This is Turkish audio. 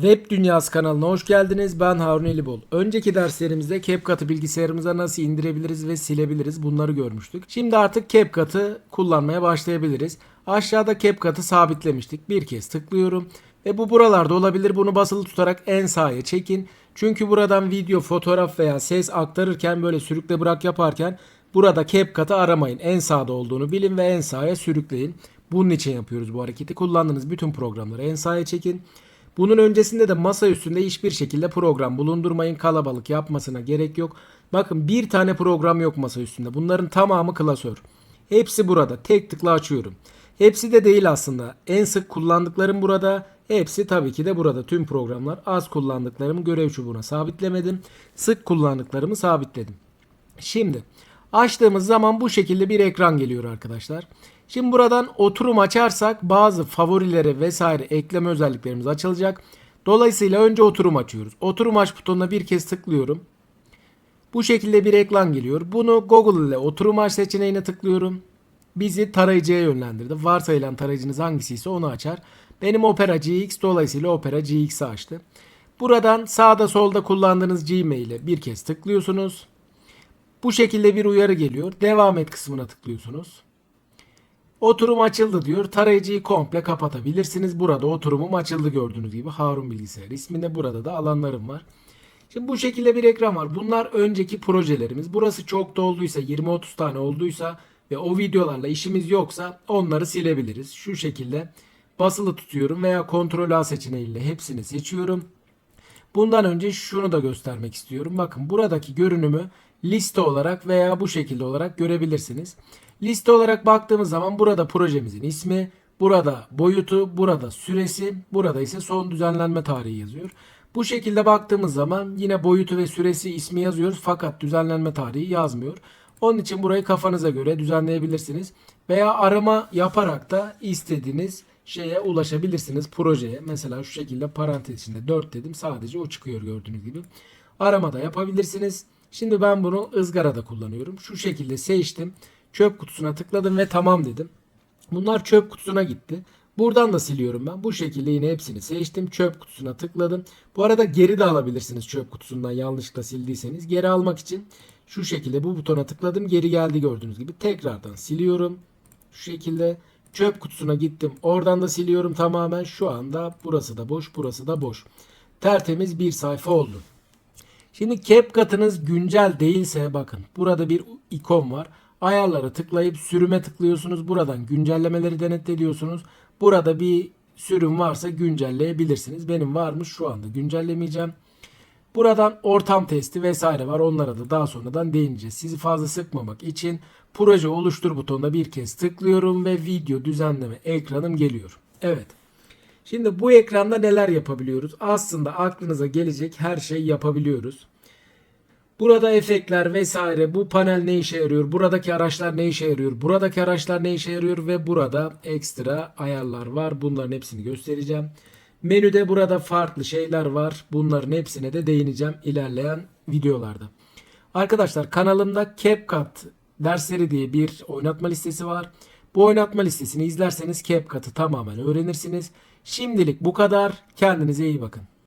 Web Dünyası kanalına hoş geldiniz. Ben Harun Elibol. Önceki derslerimizde CapCut'ı bilgisayarımıza nasıl indirebiliriz ve silebiliriz bunları görmüştük. Şimdi artık CapCut'ı kullanmaya başlayabiliriz. Aşağıda CapCut'ı sabitlemiştik. Bir kez tıklıyorum ve bu buralarda olabilir. Bunu basılı tutarak en sağa çekin. Çünkü buradan video, fotoğraf veya ses aktarırken böyle sürükle bırak yaparken burada CapCut'ı aramayın. En sağda olduğunu bilin ve en sağa sürükleyin. Bunun için yapıyoruz bu hareketi. Kullandığınız bütün programları en sağa çekin. Bunun öncesinde de masa üstünde hiçbir şekilde program bulundurmayın. Kalabalık yapmasına gerek yok. Bakın bir tane program yok masa üstünde. Bunların tamamı klasör. Hepsi burada. Tek tıkla açıyorum. Hepsi de değil aslında. En sık kullandıklarım burada. Hepsi tabii ki de burada. Tüm programlar az kullandıklarımı görev çubuğuna sabitlemedim. Sık kullandıklarımı sabitledim. Şimdi açtığımız zaman bu şekilde bir ekran geliyor arkadaşlar. Şimdi buradan oturum açarsak bazı favorileri vesaire ekleme özelliklerimiz açılacak. Dolayısıyla önce oturum açıyoruz. Oturum aç butonuna bir kez tıklıyorum. Bu şekilde bir ekran geliyor. Bunu Google ile oturum aç seçeneğine tıklıyorum. Bizi tarayıcıya yönlendirdi. Varsayılan tarayıcınız hangisiyse onu açar. Benim Opera GX dolayısıyla Opera GX'i açtı. Buradan sağda solda kullandığınız Gmail'e bir kez tıklıyorsunuz. Bu şekilde bir uyarı geliyor. Devam et kısmına tıklıyorsunuz. Oturum açıldı diyor. Tarayıcıyı komple kapatabilirsiniz. Burada oturumum açıldı gördüğünüz gibi. Harun Bilgisayar isminde burada da alanlarım var. Şimdi bu şekilde bir ekran var. Bunlar önceki projelerimiz. Burası çok dolduysa 20-30 tane olduysa ve o videolarla işimiz yoksa onları silebiliriz. Şu şekilde basılı tutuyorum veya kontrol A seçeneğiyle hepsini seçiyorum. Bundan önce şunu da göstermek istiyorum. Bakın buradaki görünümü liste olarak veya bu şekilde olarak görebilirsiniz. Liste olarak baktığımız zaman burada projemizin ismi, burada boyutu, burada süresi, burada ise son düzenlenme tarihi yazıyor. Bu şekilde baktığımız zaman yine boyutu ve süresi ismi yazıyoruz fakat düzenlenme tarihi yazmıyor. Onun için burayı kafanıza göre düzenleyebilirsiniz. Veya arama yaparak da istediğiniz şeye ulaşabilirsiniz projeye. Mesela şu şekilde parantez içinde 4 dedim sadece o çıkıyor gördüğünüz gibi. Arama da yapabilirsiniz. Şimdi ben bunu ızgarada kullanıyorum. Şu şekilde seçtim. Çöp kutusuna tıkladım ve tamam dedim. Bunlar çöp kutusuna gitti. Buradan da siliyorum ben. Bu şekilde yine hepsini seçtim. Çöp kutusuna tıkladım. Bu arada geri de alabilirsiniz çöp kutusundan yanlışlıkla sildiyseniz. Geri almak için şu şekilde bu butona tıkladım. Geri geldi gördüğünüz gibi. Tekrardan siliyorum. Şu şekilde çöp kutusuna gittim. Oradan da siliyorum tamamen. Şu anda burası da boş, burası da boş. Tertemiz bir sayfa oldu. Şimdi CapCut'ınız güncel değilse bakın burada bir ikon var. Ayarlara tıklayıp sürüme tıklıyorsunuz. Buradan güncellemeleri denetlediyorsunuz. Burada bir sürüm varsa güncelleyebilirsiniz. Benim varmış şu anda güncellemeyeceğim. Buradan ortam testi vesaire var. Onlara da daha sonradan değineceğiz. Sizi fazla sıkmamak için proje oluştur butonuna bir kez tıklıyorum ve video düzenleme ekranım geliyor. Evet. Şimdi bu ekranda neler yapabiliyoruz? Aslında aklınıza gelecek her şeyi yapabiliyoruz. Burada efektler vesaire bu panel ne işe yarıyor? Buradaki araçlar ne işe yarıyor? Buradaki araçlar ne işe yarıyor? Ve burada ekstra ayarlar var. Bunların hepsini göstereceğim. Menüde burada farklı şeyler var. Bunların hepsine de değineceğim ilerleyen videolarda. Arkadaşlar kanalımda CapCut dersleri diye bir oynatma listesi var. Bu oynatma listesini izlerseniz CapCut'ı tamamen öğrenirsiniz. Şimdilik bu kadar. Kendinize iyi bakın.